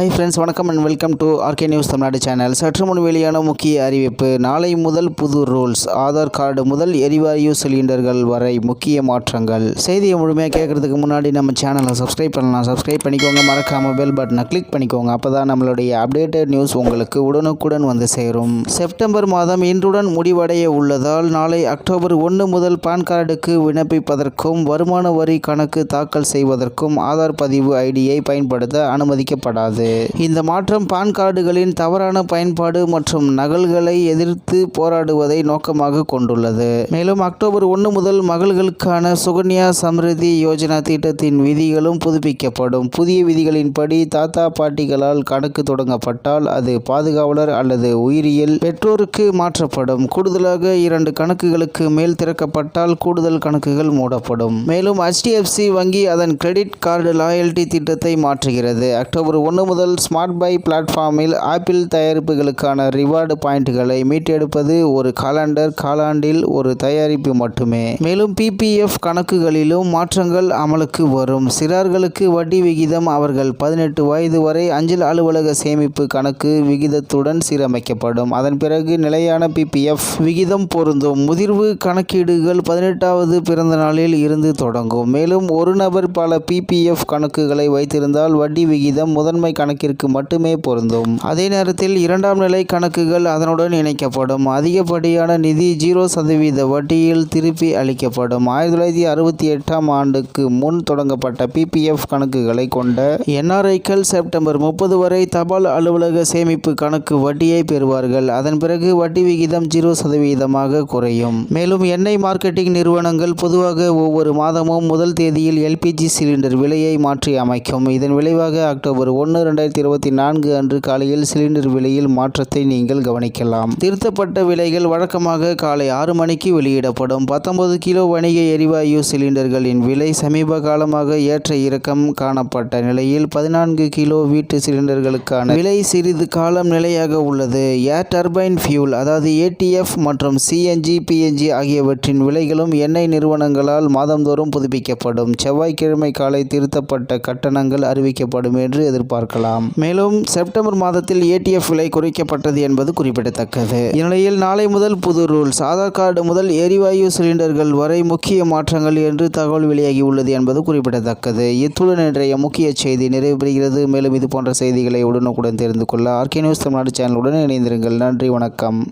Hi friends வணக்கம் and welcome to RK news Tamil Nadu channel சற்று முன் வெளியான முக்கிய அறிவிப்பு நாளை முதல் புது ரூல்ஸ் ஆதார் கார்டு முதல் எரிவாயு சிலிண்டர்கள் வரை முக்கிய மாற்றங்கள். செய்தியை முழுமையாக கேட்கறதுக்கு முன்னாடி நம்ம சேனலை சப்ஸ்கிரைப் பண்ணலாம். சப்ஸ்கிரைப் பண்ணிக்கோங்க மறக்காம பெல் பட்டனை கிளிக் பண்ணிக்கோங்க. அப்போ தான் நம்மளுடைய அப்டேட்டட் நியூஸ் உங்களுக்கு உடனுக்குடன் வந்து சேரும். செப்டம்பர் மாதம் இன்றுடன் முடிவடைய உள்ளதால் நாளை அக்டோபர் ஒன்று முதல் பான் கார்டுக்கு விண்ணப்பிப்பதற்கும் வருமான வரி கணக்கு தாக்கல் செய்வதற்கும் ஆதார் பதிவு ஐடியை பயன்படுத்த அனுமதிக்கப்படாது. இந்த மாற்றம் பான் கார்டுகளின் தவறான பயன்பாடு மற்றும் நகல்களை எதிர்த்து போராடுவதை நோக்கமாக கொண்டுள்ளது. மேலும் அக்டோபர் ஒன்று முதல் மகள்களுக்கான சுகன்யா சம்ரிதி யோஜனா திட்டத்தின் விதிகளும் புதுப்பிக்கப்படும். புதிய விதிகளின்படி தாத்தா பாட்டிகளால் கணக்கு தொடங்கப்பட்டால் அது பாதுகாவலர் அல்லது உயிரியல் பெற்றோருக்கு மாற்றப்படும். கூடுதலாக இரண்டு கணக்குகளுக்கு மேல் திறக்கப்பட்டால் கூடுதல் கணக்குகள் மூடப்படும். மேலும் ஹெச்டிஎஃப்சி வங்கி அதன் கிரெடிட் கார்டு லாயல்டி திட்டத்தை மாற்றுகிறது. அக்டோபர் ஒன்று முதல் முதல் ஸ்மார்ட் பை பிளாட்ஃபார்மில் ஆப்பிள் தயாரிப்புகளுக்கான ரிவார்டு பாயிண்ட்களை மீட்டெடுப்பது ஒரு காலண்டர் காலாண்டில் ஒரு தயாரிப்பு மட்டுமே. மேலும் பிபிஎஃப் கணக்குகளிலும் மாற்றங்கள் அமலுக்கு வரும். சிறார்களுக்கு வட்டி விகிதம் அவர்கள் பதினெட்டு வயது வரை அஞ்சல் அலுவலக சேமிப்பு கணக்கு விகிதத்துடன் சீரமைக்கப்படும். அதன் பிறகு நிலையான பிபிஎஃப் விகிதம் பொருந்தும். முதிர்வு கணக்கீடுகள் பதினெட்டாவது பிறந்த நாளில் இருந்து தொடங்கும். மேலும் ஒரு நபர் பல பிபிஎஃப் கணக்குகளை வைத்திருந்தால் வட்டி விகிதம் முதன்மை கணக்கிற்கு மட்டுமே பொருந்தும். அதே நேரத்தில் இரண்டாம் நிலை கணக்குகள் அதனுடன் இணைக்கப்படும். அதிகப்படியான நிதி ஜீரோ சதவீத வட்டியில் திருப்பி அளிக்கப்படும். ஆயிரத்தி தொள்ளாயிரத்தி அறுபத்தி எட்டாம் ஆண்டுக்கு முன் தொடங்கப்பட்ட பிபிஎஃப் கணக்குகளை கொண்ட என்ஆர்ஐக்கள் செப்டம்பர் முப்பது வரை தபால் அலுவலக சேமிப்பு கணக்கு வட்டியை பெறுவார்கள். அதன் பிறகு வட்டி விகிதம் ஜீரோ சதவீதமாக குறையும். மேலும் எண்ணெய் மார்க்கெட்டிங் நிறுவனங்கள் பொதுவாக ஒவ்வொரு மாதமும் முதல் தேதியில் எல்பிஜி சிலிண்டர் விலையை மாற்றி அமைக்கும். இதன் விளைவாக அக்டோபர் ஒன்று ரெண்டாயிரத்தி இருபத்தி நான்கு அன்று காலையில் சிலிண்டர் விலையில் மாற்றத்தை நீங்கள் கவனிக்கலாம். திருத்தப்பட்ட விலைகள் வழக்கமாக காலை ஆறு மணிக்கு வெளியிடப்படும். பத்தொன்பது கிலோ வணிக எரிவாயு சிலிண்டர்களின் விலை சமீப காலமாக ஏற்ற இறக்கம் காணப்பட்ட நிலையில் பதினான்கு கிலோ வீட்டு சிலிண்டர்களுக்கான விலை சிறிது காலம் நிலையாக உள்ளது. ஏர் டர்பைன் ஃபியூல் அதாவது ஏடிஎஃப் மற்றும் சிஎன்ஜி பிஎன்ஜி ஆகியவற்றின் விலைகளும் எண்ணெய் நிறுவனங்களால் மாதந்தோறும் புதுப்பிக்கப்படும். செவ்வாய்க்கிழமை காலை திருத்தப்பட்ட கட்டணங்கள் அறிவிக்கப்படும் என்று எதிர்பார்க்கலாம். மேலும் செப்டம்பர் மாதத்தில் ஏடிஎஃப் விலை குறைக்கப்பட்டது என்பது குறிப்பிடத்தக்கது. இந்நிலையில் நாளை முதல் புது ரூல்ஸ் ஆதார் கார்டு முதல் எரிவாயு சிலிண்டர்கள் வரை முக்கிய மாற்றங்கள் என்று தகவல் வெளியாகி உள்ளது என்பது குறிப்பிடத்தக்கது. இத்துடன் இன்றைய முக்கிய செய்தி நிறைவு பெறுகிறது மேலும் இது போன்ற செய்திகளை உடனுக்குடன் தெரிந்து கொள்ள ஆர்கே நியூஸ் தமிழ்நாடு சேனலுடன் இணைந்திருங்கள். நன்றி வணக்கம்.